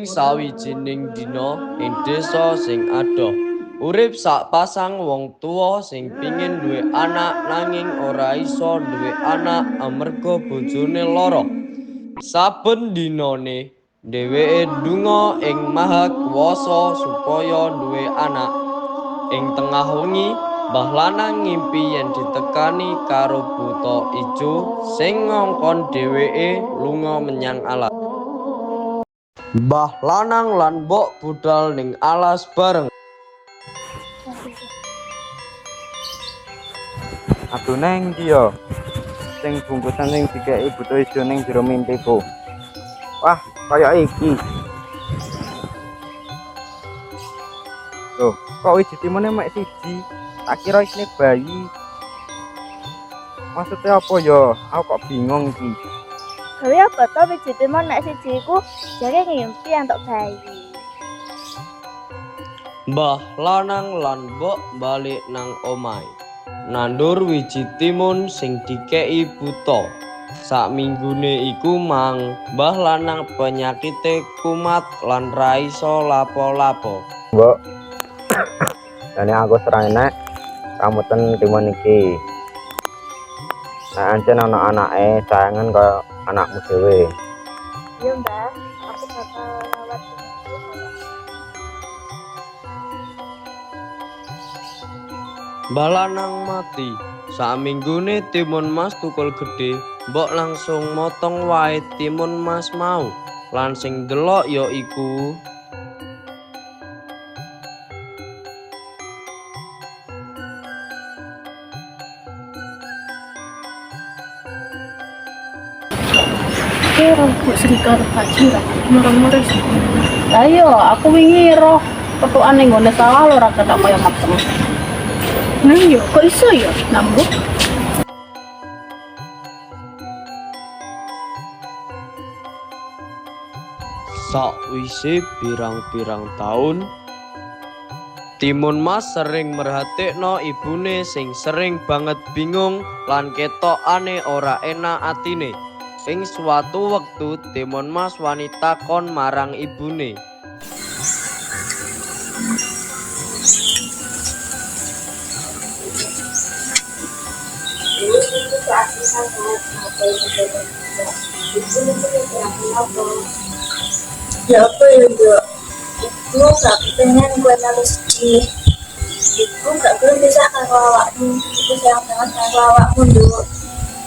sawijining dina ing desa sing adoh. Urip sak pasang wong tuwa sing pingin duwe anak nanging ora iso duwe anak amarga bojone lara. Saben dinane dheweke ndonga ing Maha Kuwasa supaya duwe anak. Ing tengah wengi, Mbah Lanang ngimpi yen ditekani karo buta ijo sing ngongkon dheweke lunga menyang alas. Mbah Lanang lan Mbok budal ning alas bareng. Aduh neng yo. Sing bungkusan sing dikeki butuh ijo ning jero mimpiku. Wah, kaya iki. Loh, kok wiji timune mek siji? Tak kira isine bayi. Maksudnya apa yo? Aku kok bingung iki. Gawe apa to wiji timun nek siji iku jare ngimpi entuk bayi. Mbah Lanang lan Mbok balik nang omahe. Nandur wiji timun sing dikeki buta. Sak minggune iku mang Mbah Lanang penyakite kumat lan ra iso lapo-lapo. Mbok. Jane aku serang enek ramuten timun iki. Nek ancen ana anake sayangan kaya anakmu dhewe. Iya, Mbah. Aku bakal rawat Mbah Lanang mati. Sak minggune timun mas tukul gede, Mbok langsung motong wae timun mas mau. Lan sing delok ya iku Kira kok serikar haji ra marah-marah sih. Ayo, aku wingi roh petukan ning ngone sawah lho ra ketok kaya meteng. Nah yo, kok iso ya nambuk? sakwise pirang-pirang taun Timun Mas sering merhatekno ibune sing sering banget bingung lan ketokane ora enak atine. Ing suatu wektu Timun Mas wanita kon marang ibune. Ya apa ya? Iku gak pengen gue nangis sedih. Iku gak belum bisa karo awakmu. Iku sayang banget karo awakmu, Dok.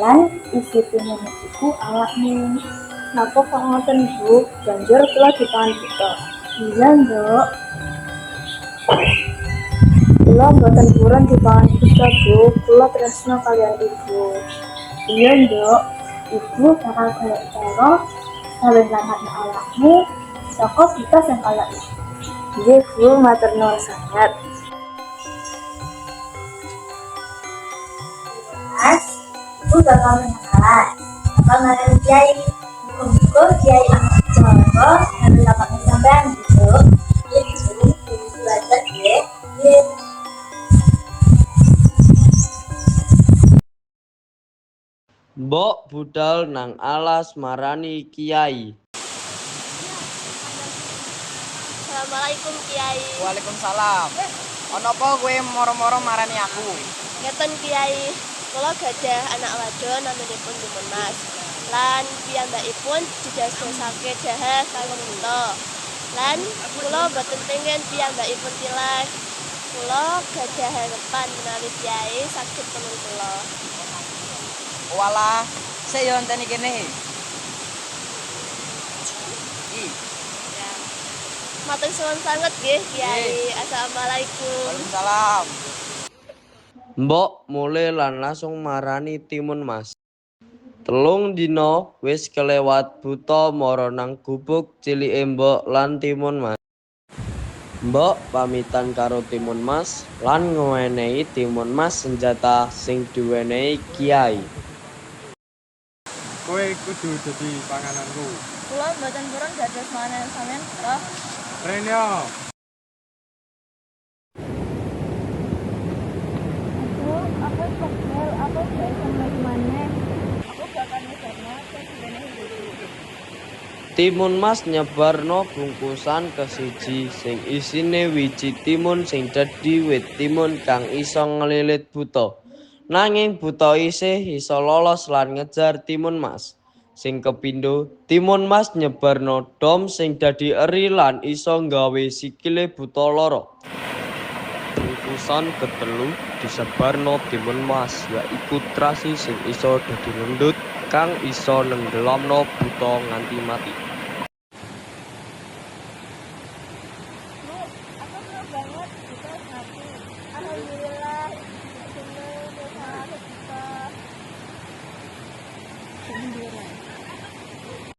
Lan isi timun iku awakmu. Napa kok ngoten Bu? Banjur kula ditangan buta. Iya, Nduk. Kula mboten purun dipangan buta, Bu. Kula tresno kalian Ibu. Iya, Nduk. Ibu bakal golek cara gawe nyelametno awakmu saka kita sing kala iku. Nggih, Bu, matur nuwun sanget. Ibu bakal mengalas. Bakal ngaran kiai. Muga-muga kiai anak Jawa yang dapat sampean gitu. Ibu, Ibu belajar ya. Nggih. Mbok budal nang alas marani kiai. Assalamualaikum Kiai. Waalaikumsalam. Ono apa kowe moro-moro marani aku? Ngeten Kiai, kula gadah anak wadon naminipun Timun Mas. Lan piyambakipun didasosake dahar karo buta. Lan kula boten pengen piyambakipun tilas. Kula gadah harapan menawi Kiai saged temen kula. Walah, yo enteni kene. Iki, Matur suwun sanget nggih Kiai. Assalamualaikum. Waalaikumsalam. Mbok mulai lan langsung marani timun mas. Telung dina wis kelewat buta mara nang gubuk cilike mbok lan Timun Mas. Mbok pamitan karo Timun Mas lan ngewenehi Timun Mas senjata sing diwenehi Kiai. Kowe kudu dadi pangananku. Kula mboten purun dados mangan sampean, Roh. Renyo. Aku, aku pegel, aku gak iso mlebu maneh. Aku bakal nyebarno terus diwenehi buku. Timun Mas nyebarno bungkusan ke siji sing isine wiji timun sing dadi wit timun kang iso ngelilit buta. Nanging buta isih iso lolos lan ngejar Timun Mas. Sing kepindho, Timun Mas nyebarno dom sing dadi eri lan iso nggawe sikile buta loro. Bungkusan ketelu disebarno Timun Mas yaiku trasi sing iso dadi lendut kang iso nenggelamno buta nganti mati.